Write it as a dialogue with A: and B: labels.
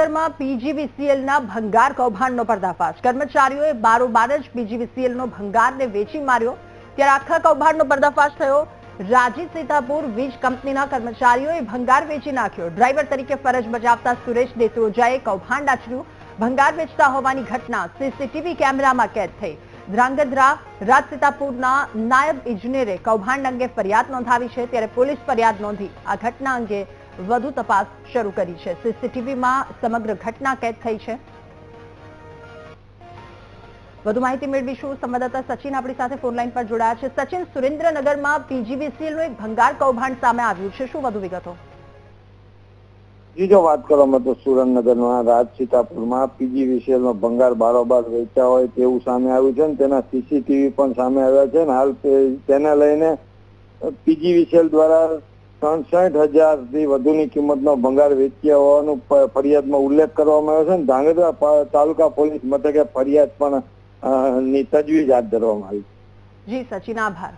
A: સુરેન્દ્રનગરમાં પીજીવીસીએલના ભંગાર કૌભાંડનો પર્દાફાશ. કર્મચારીઓએ બારોબાર જ પીજીવીસીએલનો ભંગારને વેચી માર્યો. ત્યારે આખા કૌભાંડનો પર્દાફાશ થયો. રાજી સીતાપુર વીજ કંપનીના કર્મચારીઓએ ભંગાર વેચી નાખ્યો. ડ્રાઈવર તરીકે ફરજ બજાવતા સુરેશ દેતરોજાએ કૌભાંડ આચર્યું. ભંગાર વેચતા હોવાની ઘટના સીસીટીવી કેમેરામાં કેદ થઈ. ધ્રાંગધ્રા રાજસીતાપુરના નાયબ ઇજનેરે કૌભાંડ અંગે ફરિયાદ નોંધાવી છે. ત્યારે પોલીસ ફરિયાદ નોંધી આ ઘટના અંગે વધુ તપાસ શરૂ કરી છે. સીસીટીવીમાં સમગ્ર ઘટના કેદ થઈ છે. વધુ માહિતી મેળવીશું. સંવાદદાતા સચિન આપણી સાથે ફોનલાઈન પર જોડાયા છે. સચિન, સુરેન્દ્રનગરમાં પીજીવીસીએલનું એક ભંગાર કૌભાંડ સામે આવ્યું છે. શું વધુ વિગતો?
B: બીજો વાત કરવામાં તો સુરેન્દ્રનગરમાં રાજ સીતાપુરમાં પીજીવીસીએલ નો ભંગાર બારોબાર વેચતા હોય તેવું સામે આવ્યું છે તેના સીસીટીવી પણ સામે આવ્યા છે હાલ તેને લઈને પીજીવીસીએલ દ્વારા ત્રણસાઠ હજારથી વધુની કિંમતનો ભંગાર વેચ્યા હોવાનું ફરિયાદમાં ઉલ્લેખ કરવામાં આવ્યો છે ને ધાંગધ્રા તાલુકા પોલીસ મથકે ફરિયાદ પણ ની તજવીજ હાથ ધરવામાં આવી
A: જી, સચિન, આભાર.